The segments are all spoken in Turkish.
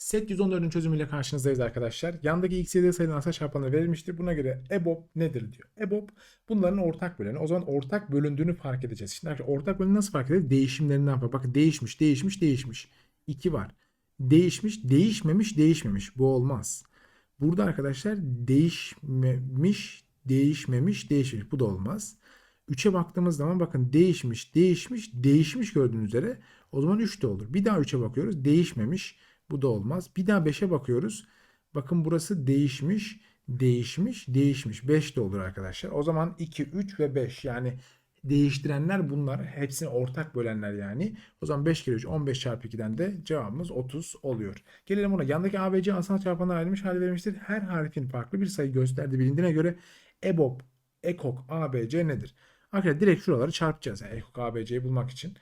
Set 114'ün çözümüyle karşınızdayız arkadaşlar. Yandaki x, y sayılan asal çarpanları verilmiştir. Buna göre EBOB nedir diyor. EBOB bunların ortak böleni. O zaman ortak bölündüğünü fark edeceğiz. Şimdi arkadaşlar ortak böleni nasıl fark edeceğiz? Değişimlerinden fark. Bakın değişmiş, değişmiş, değişmiş. 2 var. Değişmiş, değişmemiş, değişmemiş. Bu olmaz. Burada arkadaşlar değişmemiş, değişmemiş, değişmemiş. Bu da olmaz. 3'e baktığımız zaman bakın değişmiş, değişmiş, değişmiş gördüğünüz üzere. O zaman 3 de olur. Bir daha 3'e bakıyoruz. Değişmemiş. Bu da olmaz. Bir daha 5'e bakıyoruz. Bakın burası değişmiş, değişmiş, değişmiş. 5 de olur arkadaşlar. O zaman 2, 3 ve 5 yani değiştirenler bunlar. Hepsini ortak bölenler yani. O zaman 5 kere 3 15 çarpı 2'den de cevabımız 30 oluyor. Gelelim buna. Yandaki ABC asal çarpanlar ayrılmış hali verilmiştir. Her harfin farklı bir sayı gösterdiği bilindiğine göre EBOB, EKOK, ABC nedir? Arkadaşlar direkt şuraları çarpacağız. Yani EKOK, ABC'yi bulmak için.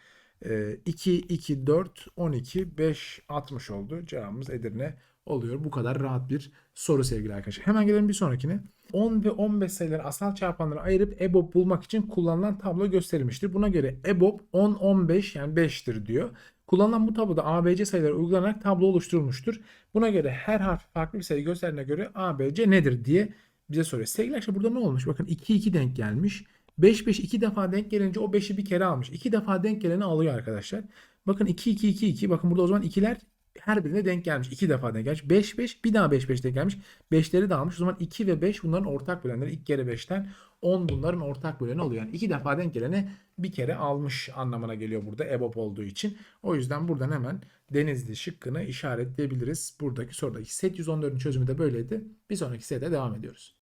Ee, 2, 2, 4, 12, 5, 60 oldu. Cevabımız Edirne oluyor. Bu kadar rahat bir soru sevgili arkadaşlar. Hemen gelelim bir sonrakine. 10 ve 15 sayıları asal çarpanlara ayırıp EBOB bulmak için kullanılan tablo gösterilmiştir. Buna göre EBOB 10, 15 yani 5'tir diyor. Kullanılan bu tabloda ABC sayıları uygulanarak tablo oluşturulmuştur. Buna göre her harf farklı bir sayı gösterdiğine göre ABC nedir diye bize soruyor. Sevgili arkadaşlar burada ne olmuş? Bakın 2, 2 denk gelmiş. 5 5 iki defa denk gelince o 5'i bir kere almış. 2 defa denk geleni alıyor arkadaşlar. Bakın 2 2 2 2 bakın burada o zaman ikiler her birine denk gelmiş. 2 defa denk gelmiş. 5 5 bir daha 5 5 denk gelmiş. 5'leri de almış. O zaman 2 ve 5 bunların ortak bölenleri. İlk kere 5'ten 10 bunların ortak böleni oluyor. Yani 2 defa denk geleni bir kere almış anlamına geliyor burada EBOB olduğu için. O yüzden buradan hemen Denizli şıkkını işaretleyebiliriz. Buradaki sorudaki set 114'ün çözümü de böyleydi. Bir sonraki sete devam ediyoruz.